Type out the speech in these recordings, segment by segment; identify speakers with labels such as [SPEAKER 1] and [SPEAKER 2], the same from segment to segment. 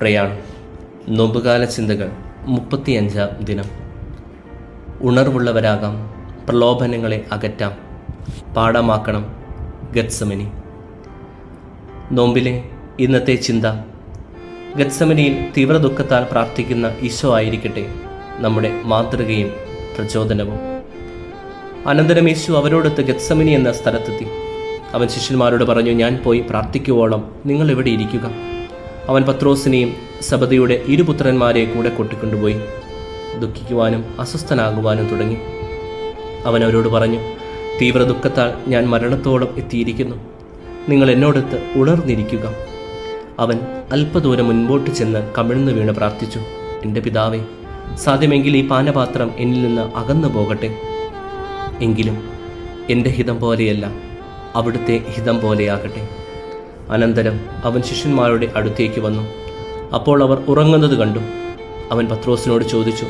[SPEAKER 1] പ്രയാണം. നോമ്പുകാല ചിന്തകൾ മുപ്പത്തിയഞ്ചാം ദിനം. ഉണർവുള്ളവരാകാം പ്രലോഭനങ്ങളെ അകറ്റാം പാഠമാക്കണം ഗത്സമനി. നോമ്പിലെ ഇന്നത്തെ ചിന്ത ഗത്സമനിയിൽ തീവ്ര ദുഃഖത്താൽ പ്രാർത്ഥിക്കുന്ന ഈശോ ആയിരിക്കട്ടെ നമ്മുടെ മാതൃകയും പ്രചോദനവും. അനന്തരം യേശു അവരോടൊത്ത് ഗത്സമനി എന്ന സ്ഥലത്തെത്തി. അവൻ ശിഷ്യന്മാരോട് പറഞ്ഞു ഞാൻ പോയി പ്രാർത്ഥിക്കുവോളം നിങ്ങൾ ഇവിടെ ഇരിക്കുക? അവൻ പത്രോസിനെയും സബദിയുടെ ഇരുപുത്രന്മാരെ കൂടെ കൊട്ടിക്കൊണ്ടുപോയി. ദുഃഖിക്കുവാനും അസ്വസ്ഥനാകുവാനും തുടങ്ങി. അവൻ അവരോട് പറഞ്ഞു തീവ്ര ദുഃഖത്താൽ ഞാൻ മരണത്തോളം എത്തിയിരിക്കുന്നു. നിങ്ങൾ എന്നോടൊത്ത് ഉണർന്നിരിക്കുക. അവൻ അല്പദൂരം മുൻപോട്ട് ചെന്ന് കമിഴ്ന്നു വീണ് പ്രാർത്ഥിച്ചു എന്റെ പിതാവേ സാധ്യമെങ്കിൽ ഈ പാനപാത്രം എന്നിൽ നിന്ന് അകന്നു പോകട്ടെ. എങ്കിലും എന്റെ ഹിതം പോലെയല്ല അവിടുത്തെ ഹിതം പോലെയാകട്ടെ. അനന്തരം അവൻ ശിഷ്യന്മാരുടെ അടുത്തേക്ക് വന്നു. അപ്പോൾ അവർ ഉറങ്ങുന്നത് കണ്ടു. അവൻ പത്രോസിനോട് ചോദിച്ചു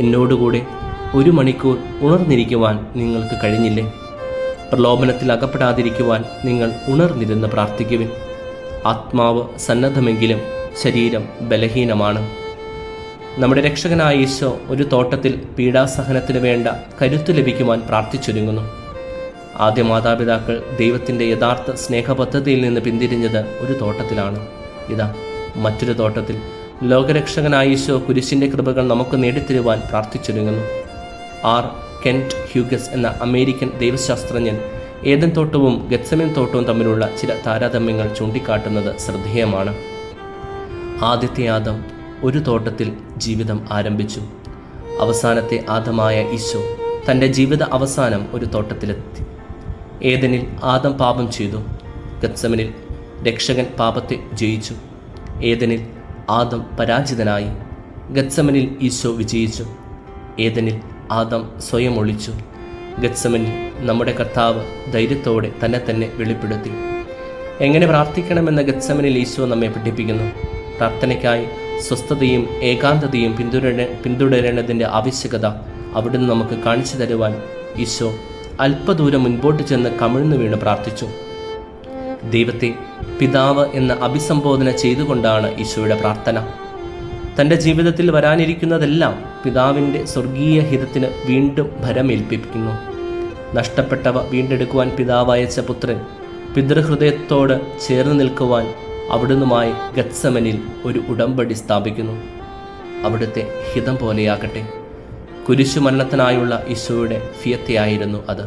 [SPEAKER 1] എന്നോടുകൂടെ ഒരു മണിക്കൂർ ഉണർന്നിരിക്കുവാൻ നിങ്ങൾക്ക് കഴിഞ്ഞില്ലേ? പ്രലോഭനത്തിൽ അകപ്പെടാതിരിക്കുവാൻ നിങ്ങൾ ഉണർന്നിരുന്ന് പ്രാർത്ഥിക്കുവിൻ. ആത്മാവ് സന്നദ്ധമെങ്കിലും ശരീരം ബലഹീനമാണ്. നമ്മുടെ രക്ഷകനായ ഈശോ ഒരു തോട്ടത്തിൽ പീഡാസഹനത്തിന് വേണ്ട കരുത്തു ലഭിക്കുവാൻ പ്രാർത്ഥിച്ചൊരുങ്ങുന്നു. ആദ്യ മാതാപിതാക്കൾ ദൈവത്തിന്റെ യഥാർത്ഥ സ്നേഹപദ്ധതിയിൽ നിന്ന് പിന്തിരിഞ്ഞത് ഒരു തോട്ടത്തിലാണ്. ഇതാ മറ്റൊരു തോട്ടത്തിൽ ലോകരക്ഷകനായ ഈശോ കുരിശിന്റെ കൃപകൾ നമുക്ക് നേടിത്തരുവാൻ പ്രാർത്ഥിച്ചൊരുങ്ങുന്നു. ആർ. കെന്റ് ഹ്യൂഗസ് എന്ന അമേരിക്കൻ ദൈവശാസ്ത്രജ്ഞൻ ഏതൻ തോട്ടവും ഗത്സമൻ തോട്ടവും തമ്മിലുള്ള ചില താരതമ്യങ്ങൾ ചൂണ്ടിക്കാട്ടുന്നത് ശ്രദ്ധേയമാണ്. ആദ്യത്തെ ആദം ഒരു തോട്ടത്തിൽ ജീവിതം ആരംഭിച്ചു. അവസാനത്തെ ആദമായ ഈശോ തന്റെ ജീവിത അവസാനം ഒരു തോട്ടത്തിലെത്തി. ഏതനിൽ ആദം പാപം ചെയ്തു. ഗത്സമനിൽ രക്ഷകൻ പാപത്തെ ജയിച്ചു. ഏതനിൽ ആദം പരാജിതനായി. ഗത്സമനിൽ ഈശോ വിജയിച്ചു. ഏതനിൽ ആദം സ്വയം ഒളിച്ചു. ഗത്സമനിൽ നമ്മുടെ കർത്താവ് ധൈര്യത്തോടെ തന്നെ തന്നെ വെളിപ്പെടുത്തി. എങ്ങനെ പ്രാർത്ഥിക്കണമെന്ന ഗത്സമനിൽ ഈശോ നമ്മെ പഠിപ്പിക്കുന്നു. പ്രാർത്ഥനയ്ക്കായി സ്വസ്ഥതയും ഏകാന്തതയും പിന്തുടരേ പിന്തുടരേണ്ടതിന്റെ ആവശ്യകത അവിടുന്ന് നമുക്ക് കാണിച്ചു തരുവാൻ ഈശോ അല്പദൂരം മുൻപോട്ട് ചെന്ന് കമിഴ്ന്നു വീണ് പ്രാർത്ഥിച്ചു. ദൈവത്തെ പിതാവ് എന്ന് അഭിസംബോധന ചെയ്തുകൊണ്ടാണ് ഈശോയുടെ പ്രാർത്ഥന. തന്റെ ജീവിതത്തിൽ വരാനിരിക്കുന്നതെല്ലാം പിതാവിന്റെ സ്വർഗീയ ഹിതത്തിന് വീണ്ടും ഭരമേൽപ്പിക്കുന്നു. നഷ്ടപ്പെട്ടവ വീണ്ടെടുക്കുവാൻ പിതാവ് അയച്ച പുത്രൻ പിതൃഹൃദയത്തോട് ചേർന്ന് നിൽക്കുവാൻ അവിടുന്നുമായി ഗത്സമനിൽ ഒരു ഉടമ്പടി സ്ഥാപിക്കുന്നു. അവിടുത്തെ ഹിതം പോലെയാകട്ടെ. കുരിശു മരണത്തിനായുള്ള ഈശോയുടെ ഫിയത്തെയായിരുന്നു അത്.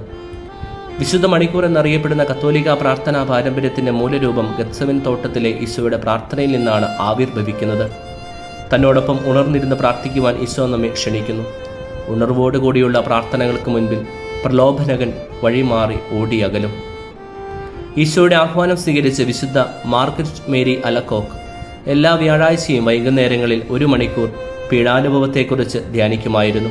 [SPEAKER 1] വിശുദ്ധ മണിക്കൂർ എന്നറിയപ്പെടുന്ന കത്തോലിക പ്രാർത്ഥനാ പാരമ്പര്യത്തിന്റെ മൂലരൂപം ഗത്സവൻ തോട്ടത്തിലെ ഈശോയുടെ പ്രാർത്ഥനയിൽ നിന്നാണ് ആവിർഭവിക്കുന്നത്. തന്നോടൊപ്പം ഉണർന്നിരുന്ന് പ്രാർത്ഥിക്കുവാൻ ഈശോ നമ്മെ ക്ഷണിക്കുന്നു. ഉണർവോടുകൂടിയുള്ള പ്രാർത്ഥനകൾക്ക് മുൻപിൽ പ്രലോഭനകൻ വഴിമാറി ഓടിയകലും. ഈശോയുടെ ആഹ്വാനം സ്വീകരിച്ച് വിശുദ്ധ മാർഗറ്റ് മേരി അലക്കോക്ക് എല്ലാ വ്യാഴാഴ്ചയും വൈകുന്നേരങ്ങളിൽ ഒരു മണിക്കൂർ പീഡാനുഭവത്തെക്കുറിച്ച് ധ്യാനിക്കുമായിരുന്നു.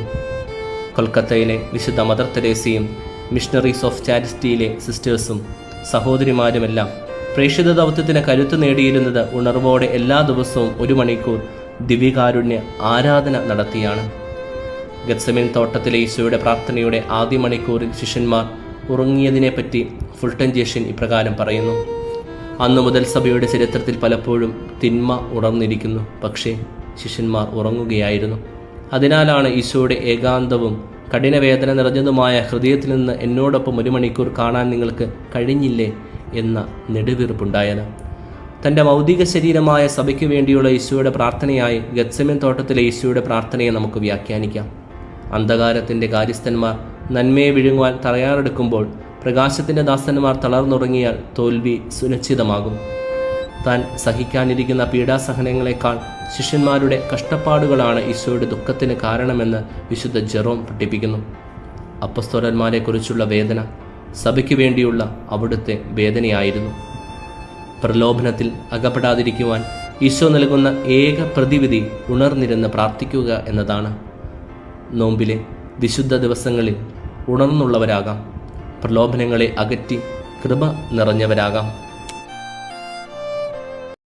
[SPEAKER 1] കൊൽക്കത്തയിലെ വിശുദ്ധ മദർ തെരേസയും മിഷണറീസ് ഓഫ് ചാരിറ്റിയിലെ സിസ്റ്റേഴ്സും സഹോദരിമാരുമെല്ലാം പ്രേക്ഷിത ദൗത്യത്തിന് കരുത്ത് നേടിയിരുന്നത് ഉണർവോടെ എല്ലാ ദിവസവും ഒരു മണിക്കൂർ ദിവ്യകാരുണ്യ ആരാധന നടത്തിയാണ്. ഗത്സമിൻ തോട്ടത്തിലെ ഈശോയുടെ പ്രാർത്ഥനയുടെ ആദ്യ മണിക്കൂറിൽ ശിഷ്യന്മാർ ഉറങ്ങിയതിനെപ്പറ്റി ഫുൾട്ടൻ ജേഷ്യൻ ഇപ്രകാരം പറയുന്നു. അന്നു മുതൽ സഭയുടെ ചരിത്രത്തിൽ പലപ്പോഴും തിന്മ ഉണർന്നിരിക്കുന്നു. പക്ഷേ ശിഷ്യന്മാർ ഉറങ്ങുകയായിരുന്നു. അതിനാലാണ് ഈശോയുടെ ഏകാന്തവും കഠിനവേദന നിറഞ്ഞതുമായ ഹൃദയത്തിൽ നിന്ന് എന്നോടൊപ്പം ഒരു മണിക്കൂർ കാണാൻ നിങ്ങൾക്ക് കഴിഞ്ഞില്ലേ എന്ന നെടുവീർപ്പുണ്ടായത്. തന്റെ മൗതിക ശരീരമായ സഭയ്ക്ക് വേണ്ടിയുള്ള ഈശോയുടെ പ്രാർത്ഥനയായി ഗത്സമൻ തോട്ടത്തിലെ ഈശോയുടെ പ്രാർത്ഥനയെ നമുക്ക് വ്യാഖ്യാനിക്കാം. അന്ധകാരത്തിന്റെ കാര്യസ്ഥന്മാർ നന്മയെ വിഴുങ്ങുവാൻ തയ്യാറെടുക്കുമ്പോൾ പ്രകാശത്തിന്റെ ദാസന്മാർ തളർന്നുറങ്ങിയാൽ തോൽവി സുനിശ്ചിതമാകും. താൻ സഹിക്കാനിരിക്കുന്ന പീഡാസഹനങ്ങളെക്കാൾ ശിഷ്യന്മാരുടെ കഷ്ടപ്പാടുകളാണ് ഈശോയുടെ ദുഃഖത്തിന് കാരണമെന്ന് വിശുദ്ധ ജെറോം പഠിപ്പിക്കുന്നു. അപ്പസ്തോലന്മാരെക്കുറിച്ചുള്ള വേദന സഭയ്ക്ക് വേണ്ടിയുള്ള അവിടുത്തെ വേദനയായിരുന്നു. പ്രലോഭനത്തിൽ അകപ്പെടാതിരിക്കുവാൻ ഈശോ നൽകുന്ന ഏക പ്രതിവിധി ഉണർന്നിരുന്ന് പ്രാർത്ഥിക്കുക എന്നതാണ്. നോമ്പിലെ വിശുദ്ധ ദിവസങ്ങളിൽ ഉണർന്നുള്ളവരാകാം. പ്രലോഭനങ്ങളെ അകറ്റി കൃപ നിറഞ്ഞവരാകാം.